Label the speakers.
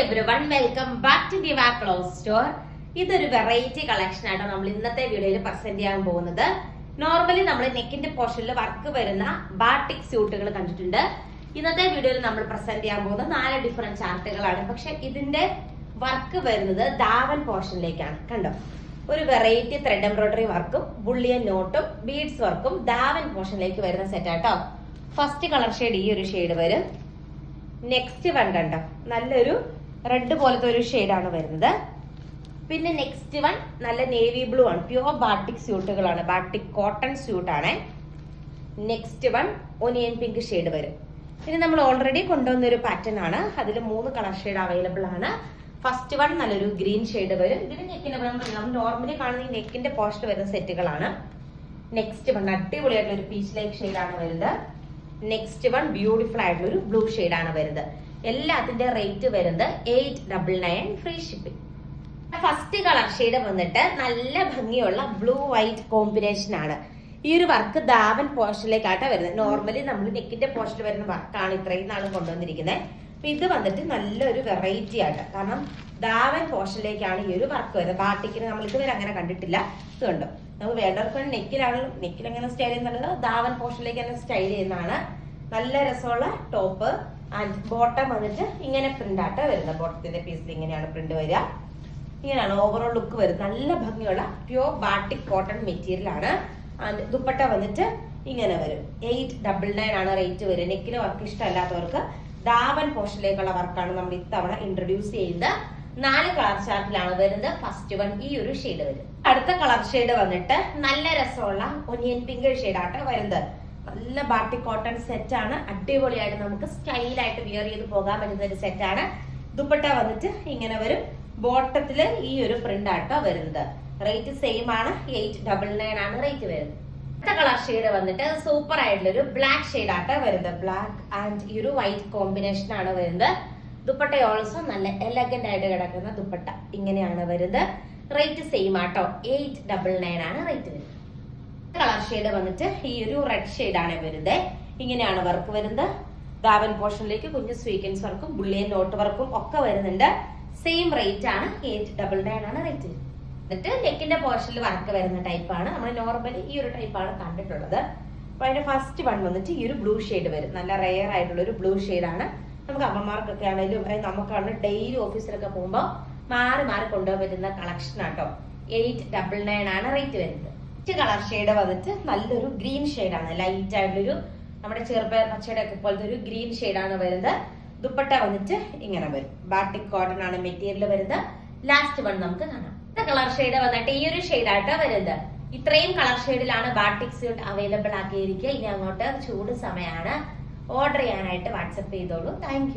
Speaker 1: Everyone welcome back to Diva clothes store ഇതൊരു variety collection ആയിട്ട് നമ്മൾ ഇന്നത്തെ വീഡിയോയിൽ പ്രസന്റ് ചെയ്യാൻ പോകുന്നത്. നോർമലി നമ്മൾ നെക്കിന്റെ പോർഷനിൽ വർക്ക് വരുന്ന ബാട്ടിക് സ്യൂട്ടുകൾ കണ്ടിട്ടുണ്ട്. ഇന്നത്തെ വീഡിയോയിൽ നമ്മൾ പ്രസന്റ് ചെയ്യാൻ പോകുന്നത് നാല് ഡിഫറെന്റ് ചാർട്ടുകളാണ്. പക്ഷെ ഇതിന്റെ വർക്ക് വരുന്നത് ദാവൻ പോർഷനിലേക്കാണ് കണ്ടോ? ഒരു വെറൈറ്റി ത്രെഡ് എംബ്രോയിഡറി വർക്കും ബുള്ളിയൻ നോട്ടും ബീഡ്സ് വർക്കും ദാവൻ പോർഷനിലേക്ക് വരുന്ന സെറ്റ് ആട്ടോ ഫസ്റ്റ് കളർ ഷെയ്ഡ് ഈ ഒരു ഷെയ്ഡ് വരും. നെക്സ്റ്റ് വൺ കണ്ടോ? നല്ലൊരു റെഡ് പോലത്തെ ഒരു ഷെയ്ഡാണ് വരുന്നത്. പിന്നെ നെക്സ്റ്റ് വൺ നല്ല നേവി ബ്ലൂ ആണ്. പ്യുവർ ബാട്ടിക് സ്യൂട്ടുകളാണ് batik cotton സ്യൂട്ടാണ് next one onion pink shade വരും. ഇനി നമ്മൾ ഓൾറെഡി കൊണ്ടുവന്ന ഒരു പാറ്റേൺ ആണ്. അതിൽ മൂന്ന് കളർ ഷെയ്ഡ് അവൈലബിൾ ആണ്. ഫസ്റ്റ് വൺ നല്ലൊരു ഗ്രീൻ ഷെയ്ഡ് വരും. ഇതിന് നെക്കിന്റെ നമ്മൾ നോർമലി കാണുന്ന ഈ നെക്കിന്റെ പോസ്റ്റ് വരുന്ന സെറ്റുകളാണ് നെക്സ്റ്റ് വൺ അടിപൊളിയായിട്ടുള്ള ഒരു പീച്ച് ലൈക്ക് ആണ് വരുന്നത്. നെക്സ്റ്റ് വൺ ബ്യൂട്ടിഫുൾ ആയിട്ടുള്ള ഒരു ബ്ലൂ ആണ് വരുന്നത്. എല്ലാത്തിന്റെ റേറ്റ് വരുന്നത് eight double nine free shipping first colour shade വന്നിട്ട് നല്ല ഭംഗിയുള്ള ബ്ലൂ വൈറ്റ് കോമ്പിനേഷൻ ആണ്. ഈ ഒരു വർക്ക് ദാവൻ പോർഷനിലേക്കാട്ടാ വരുന്നത്. നോർമലി നമ്മൾ നെക്കിന്റെ പോർഷനിൽ വരുന്ന വർക്കാണ് ഇത്രയും നാളും കൊണ്ടുവന്നിരിക്കുന്നത് അപ്പൊ ഇത് വന്നിട്ട് നല്ലൊരു വെറൈറ്റി ആയിട്ട് കാരണം ദാവൻ പോർഷനിലേക്കാണ് ഈ ഒരു വർക്ക് വരുന്നത്. ബാട്ടിക്കിന് നമ്മൾ ഇതുവരെ അങ്ങനെ കണ്ടിട്ടില്ല. ഇത് കണ്ടോ? നമുക്ക് വേണ്ടവർക്ക് നെക്കിലാണ് നെക്കിൽ എങ്ങനെ സ്റ്റൈൽ ചെയ്യുന്നത് ദാവൻ പോർഷനിലേക്ക് തന്നെ സ്റ്റൈൽ ചെയ്യുന്നതാണ്? നല്ല രസമുള്ള ടോപ്പ് ആൻഡ് ബോട്ടം വന്നിട്ട് ഇങ്ങനെ പ്രിന്റ് ആട്ട വരുന്നത്. ബോട്ടത്തിന്റെ പീസിൽ ഇങ്ങനെയാണ് പ്രിന്റ് വരിക. ഇങ്ങനെയാണ് ഓവറോൾ ലുക്ക് വരുന്നത്. നല്ല ഭംഗിയുള്ള പ്യോർ ബാട്ടിക് കോട്ടൺ മെറ്റീരിയൽ ആണ്. ആൻഡ് ദുപ്പട്ട വന്നിട്ട് ഇങ്ങനെ വരും. എയ്റ്റ് ഡബിൾ നയൻ ആണ് റേറ്റ് വരുന്നത് നെക്കിന് വർക്ക് ഇഷ്ടമല്ലാത്തവർക്ക് ദാവൻ പോർഷനിലേക്കുള്ള വർക്കാണ് നമ്മൾ ഇത്തവണ ഇൻട്രൊഡ്യൂസ് ചെയ്യുന്നത്. നാല് കളർ ചാർട്ടിലാണ് വരുന്നത്. ഫസ്റ്റ് വൺ ഈ ഒരു ഷെയ്ഡ് വരും. അടുത്ത കളർ ഷെയ്ഡ് വന്നിട്ട് നല്ല രസമുള്ള ഒനിയൻ പിങ്ക് ഷെയ്ഡാണ് വരുന്നത്. നല്ല ബാട്ടി കോട്ടൺ സെറ്റ് ആണ്. അടിപൊളിയായിട്ട് നമുക്ക് സ്റ്റൈലായിട്ട് വിയർ ചെയ്ത് പോകാൻ പറ്റുന്ന ഒരു സെറ്റ് ആണ്. ദുപ്പട്ട വന്നിട്ട് ഇങ്ങനെ വരും. ബോട്ടത്തിൽ ഈ ഒരു പ്രിന്റ് ആട്ടോ വരുന്നത്. റേറ്റ് സെയിം ആണ്. എയ്റ്റ് ഡബിൾ നയൻ ആണ് റേറ്റ് വരുന്നത്. അടുത്ത കളർ ഷെയ്ഡ് വന്നിട്ട് സൂപ്പർ ആയിട്ടുള്ള ഒരു ബ്ലാക്ക് ഷെയ്ഡ് ആട്ടോ വരുന്നത്. ബ്ലാക്ക് ആൻഡ് ഈ ഒരു വൈറ്റ് കോമ്പിനേഷൻ ആണ് വരുന്നത്. ദുപ്പട്ട ഓൾസോ നല്ല എലഗന്റ് ആയിട്ട് കിടക്കുന്ന ദുപ്പട്ട ഇങ്ങനെയാണ് വരുന്നത്. റേറ്റ് സെയിം ആട്ടോ. എയ്റ്റ് ഡബിൾ നയൻ ആണ് റേറ്റ് വരുന്നത്. കളർ ഷെയ്ഡ് വന്നിട്ട് ഈ ഒരു റെഡ് ഷെയ്ഡ് ആണ് വരുന്നത്. ഇങ്ങനെയാണ് വർക്ക് വരുന്നത്. ദാവൻ പോർഷനിലേക്ക് കുഞ്ഞു സ്വീക്കൻസ് വർക്കും ബുള്ളിയൻ നോട്ട് വർക്കും ഒക്കെ വരുന്നുണ്ട്. സെയിം റേറ്റ് ആണ് എയ്റ്റ് ഡബിൾ നയൻ ആണ് റേറ്റ് എന്നിട്ട് നെക്കിന്റെ പോർഷനിൽ വർക്ക് വരുന്ന ടൈപ്പാണ് നമ്മൾ നോർമലി ഈ ഒരു ടൈപ്പാണ് കണ്ടിട്ടുള്ളത്. അപ്പൊ അതിന്റെ ഫസ്റ്റ് വൺ വന്നിട്ട് ഈ ഒരു ബ്ലൂ ഷെയ്ഡ് വരും. നല്ല റെയർ ആയിട്ടുള്ള ഒരു ബ്ലൂ ആണ്. നമുക്ക് അമ്മമാർക്കൊക്കെ ആണെങ്കിലും അതായത് നമുക്കാണ് ഡെയിലി ഓഫീസിലൊക്കെ പോകുമ്പോൾ മാറി മാറി കൊണ്ടുപോകാൻ പറ്റുന്ന കളക്ഷൻ ആട്ടോ എയ്റ്റ് ഡബിൾ നയൻ ആണ് റേറ്റ് വരുന്നത്. ഫസ്റ്റ് കളർ ഷെയ്ഡ് വന്നിട്ട് നല്ലൊരു ഗ്രീൻ ആണ്. ലൈറ്റ് ആയിട്ടുള്ളൊരു നമ്മുടെ ചെറുപയർ പച്ചയുടെ ഒക്കെ പോലത്തെ ഒരു ഗ്രീൻ ആണ് വരുന്നത്. ദുപ്പട്ട വന്നിട്ട് ഇങ്ങനെ വരും. ബാട്ടിക് കോട്ടൺ ആണ് മെറ്റീരിയൽ വരുന്നത്. ലാസ്റ്റ് വൺ നമുക്ക് കാണാം. കളർ ഷെയ്ഡ് വന്നിട്ട് ഈ ഒരു ഷെയ്ഡായിട്ടാണ് വരുന്നത്. ഇത്രയും കളർ ഷെയ്ഡിലാണ് ബാട്ടിക് സ്യൂട്ട് അവൈലബിൾ ആക്കിയിരിക്കുക. ഇനി അങ്ങോട്ട് ചൂട് സമയമാണ് ഓർഡർ ചെയ്യാനായിട്ട് വാട്സപ്പ് ചെയ്തോളൂ. താങ്ക്